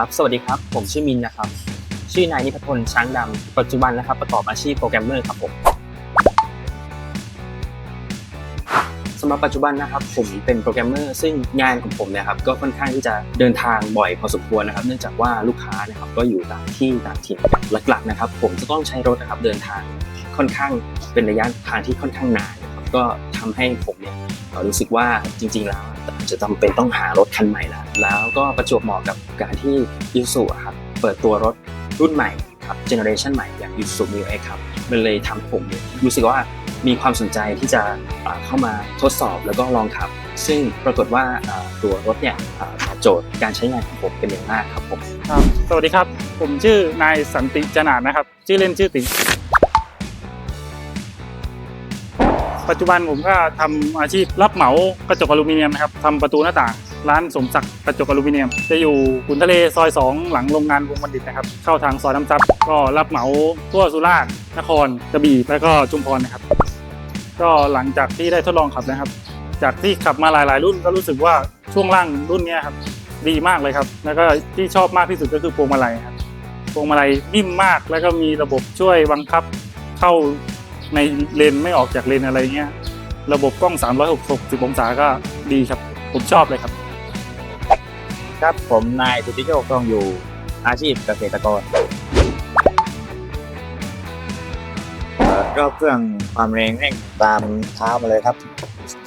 ครับ สวัสดีครับ ผมชื่อมินนะครับ ชื่อนายนิพพลช้างดำ ปัจจุบันนะครับ ประกอบอาชีพโปรแกรมเมอร์ครับผมสำหรับปัจจุบันนะครับ ผมเป็นโปรแกรมเมอร์ซึ่งงานของผมเนะครับ ก็ค่อนข้างที่จะเดินทางบ่อยพอสมควรนะครับ เนื่องจากว่าลูกค้านะครับ ก็อยู่ต่างที่ต่างถิ่นหลักๆนะครับ ผมจะต้องใช้รถนะครับ เดินทางค่อนข้างเป็นระยะทางที่ค่อนข้างนาน ก็ทำให้ผมเนี่ยรู้สึกว่าจริง ๆ แล้วจะจำเป็นต้องหารถคันใหม่ละแล้วก็ประจวบเหมาะกับการที่ยูสุครับเปิดตัวรถรุ่นใหม่ครับเจเนอเรชันใหม่อย่าง Isuzu Mu X ครับมันเลยทำให้ผมเนี่ยรู้สึกว่ามีความสนใจที่จะเข้ามาทดสอบแล้วก็ลองขับ ซึ่งปรากฏว่าตัวรถเนี่ยตอบโจทย์การใช้งานของผมเป็นอย่างมากครับผมครับสวัสดีครับ ผมชื่อนายสันติจนาดนะครับ ชื่อเล่นชื่อติ ปัจจุบันผมก็ทำอาชีพรับเหมากระจกอลูมิเนียมนะครับทำประตูหน้าต่างร้านสมศักดิ์กระจกอลูมิเนียม จะอยู่ขุนทะเลซอย 2 หลังโรงงานวงบัณฑิตนะครับ เข้าทางซอยน้ำซับก็รับเหมาทั่วสุราษฎร์นครกระบี่แล้วก็ชุมพรนะครับ ก็หลังจากที่ได้ทดลองขับนะครับ จากที่ขับมาหลาย ๆ รุ่นก็รู้สึกว่าช่วงล่างรุ่นนี้ครับดีมากเลยครับ แล้วก็ที่ชอบมากที่สุดก็คือพวงมาลัยครับพวงมาลัยนิ่มมากแล้วก็มีระบบช่วยบังคับเข้า ในเลนไม่ออกจากเลนอะไรเงี้ย ระบบกล้อง 360 องศาก็ดีครับ ผมชอบเลยครับ ครับผมนายสุทธิโชคต้องอยู่อาชีพเกษตรกรเอ่อรอบเครื่องความแรงเร่งตามเท้ามาเลยครับ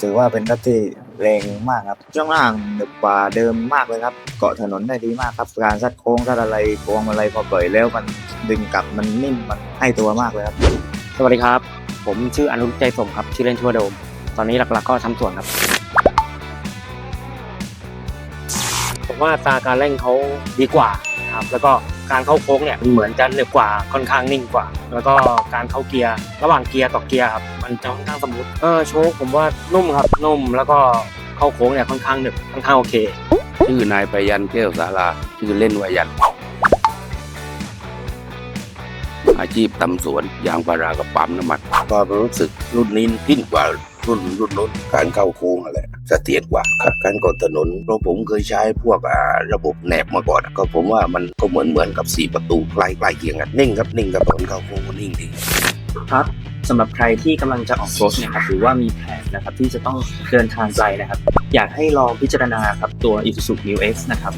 ถือว่าเป็นรถที่แรงมากครับช่วงล่างหนึบกว่าเดิมมากเลยครับ เกาะถนนได้ดีมากครับการซัดโค้งซัดอะไรพวงมาลัยพอเปล่อแล้วมันดึงกลับมันนิ่มมันให้ตัวมากเลยครับ สวัสดีครับ ผมชื่ออนุรุใจสมครับ ชื่อเล่นชื่อว่าโดม ตอนนี้หลักๆก็ทำสวนครับ ผมว่าตาการเร่งเขาดีกว่าครับ แล้วก็การเข้าโค้งเนี่ยเหมือนจะเหนือกว่าค่อนข้างนิ่งกว่า แล้วก็การเข้าเกียร์ระหว่างเกียร์ต่อเกียร์ครับมันจะค่อนข้างสมูทเออโชคผมว่านุ่มครับนุ่มแล้วก็เข้าโค้งเนี่ยค่อนข้างหนึบค่อนข้างโอเค ชื่อนายไปยันแก้วสาราชื่อเล่นวายัน อาชีพตำสวนยางพารากับปั๊มน้ำมันก็รู้สึกรุ่นนี้ขึ้นกว่ารุ่นรุ่นนู้นการเข้าโค้งอะไรเสถียรกว่าครับการกดถนนเพราะผมเคยใช้พวกระบบแหนบมาก่อนก็ผมว่ามันก็เหมือนเหมือนกับสี่ประตูใกล้ใกล้เคียงกันนิ่งครับนิ่งกับตอนเข้าโค้งนิ่งดีครับสำหรับใครที่กำลังจะออกรถเนะครับหรือว่ามีแผนนะครับที่จะต้องเดินทางไกลนะครับ อยากให้ลองพิจารณาครับตัว Isuzu New X นะครับ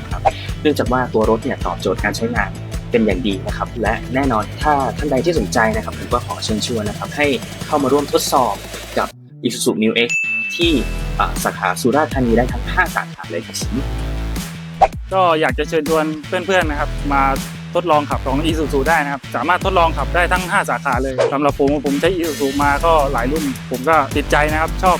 2026 ครับ เนื่องจากว่าตัวรถเนี่ยตอบโจทย์การใช้งาน เป็นอย่างดีนะครับ และแน่นอนถ้าท่านใดที่สนใจนะครับผมก็ขอเชิญชวนนะครับ ให้เข้ามาร่วมทดสอบกับ Isuzu New X ที่สาขาสุราษฎร์ธานีได้ทั้ง 5 สาขาเลยครับผมก็อยากจะเชิญชวนเพื่อนๆนะครับ มาทดลองขับของ e s u s u ได้นะครับ สามารถทดลองขับได้ทั้ง 5 สาขาเลยสำหรับผมผมใช้ e s u s u มาก็หลายรุ่น ผมก็ติดใจนะครับชอบ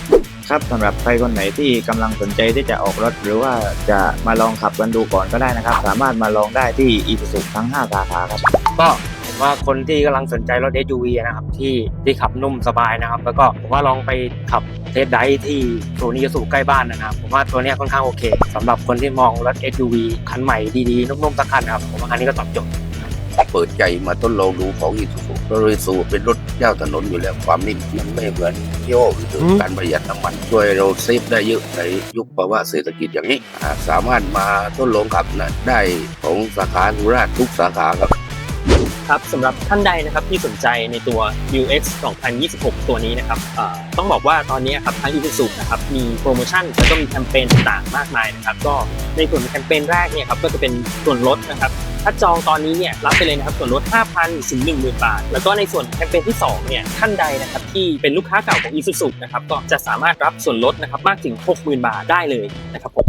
ครับสำหรับใครคนไหนที่กำลังสนใจที่จะออกรถ หรือว่าจะมาลองขับกันดูก่อนก็ได้นะครับ สามารถมาลองได้ที่อีสุทั้ง 5 สาขาครับก็ผมว่าคนที่กำลังสนใจรถ SUV นะครับที่ที่ขับนุ่มสบายนะครับ แล้วก็ผมว่าลองไปขับเทสไดที่ศูนย์นิยสูใกล้บ้านนะครับผมว่าตัวนี้ค่อนข้างโอเคสำหรับคนที่มองรถ SUV คันใหม่ดีๆนุ่มๆสักคันนะครับผมว่าคันนี้ก็ตอบโจทย์ เปิดใจมาทดลองดูของอีซูซูรถอีซูซูเป็นรถเจ้าถนนอยู่แล้วความนิ่มมันไม่เหมือนยี่ห้ออื่นๆการประหยัดน้ำมัน ช่วยเราเซฟได้เยอะในยุคภาวะเศรษฐกิจอย่างนี้หากสามารถมาทดลองขับนะได้ของสาขาสุราษฎร์ทุกสาขาครับครับสำหรับท่านใดนะครับที่สนใจในตัว New X 2026 ตัวนี้นะครับเอ่อต้องบอกว่าตอนนี้ครับทาง Isuzu นะครับมีโปรโมชั่นแล้วก็มีแคมเปญต่างๆมากมายนะครับ ก็ในส่วนของแคมเปญแรกเนี่ยครับก็จะเป็นส่วนลดนะครับ ถ้าจองตอนนี้เนี่ยรับไปเลยนะครับส่วนลด 5,000ถึง10,000 บาท แล้วก็ในส่วนแคมเปญที่2เนี่ยท่านใดนะครับที่เป็นลูกค้าเก่าของ Isuzu นะครับก็จะสามารถรับส่วนลดนะครับมากถึง 60,000 บาทได้เลยนะครับผม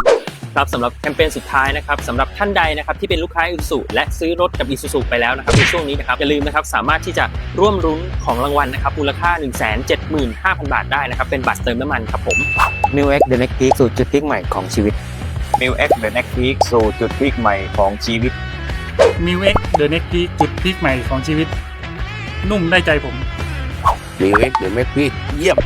ครับสำหรับแคมเปญสุดท้ายนะครับสำหรับท่านใดนะครับที่เป็นลูกค้า Isuzu และซื้อรถกับ Isuzu ไปแล้วนะครับในช่วงนี้นะครับอย่าลืมนะครับสามารถที่จะร่วมรุ้นของรางวัลนะครับมูลค่า 175,000 บาทได้นะครับเป็นบัตรเติมน้ำมันครับผม New X The Next Peak สู่จุดพีคใหม่ของชีวิต m i l X The Next Peak สู่จุดพีคใหม่ของชีวิต m i w X The Next Peak จุดพีคใหม่ของชีวิต นุ่มได้ใจผม มิวเอ็กเดอะเน็กพี่เยี่ยม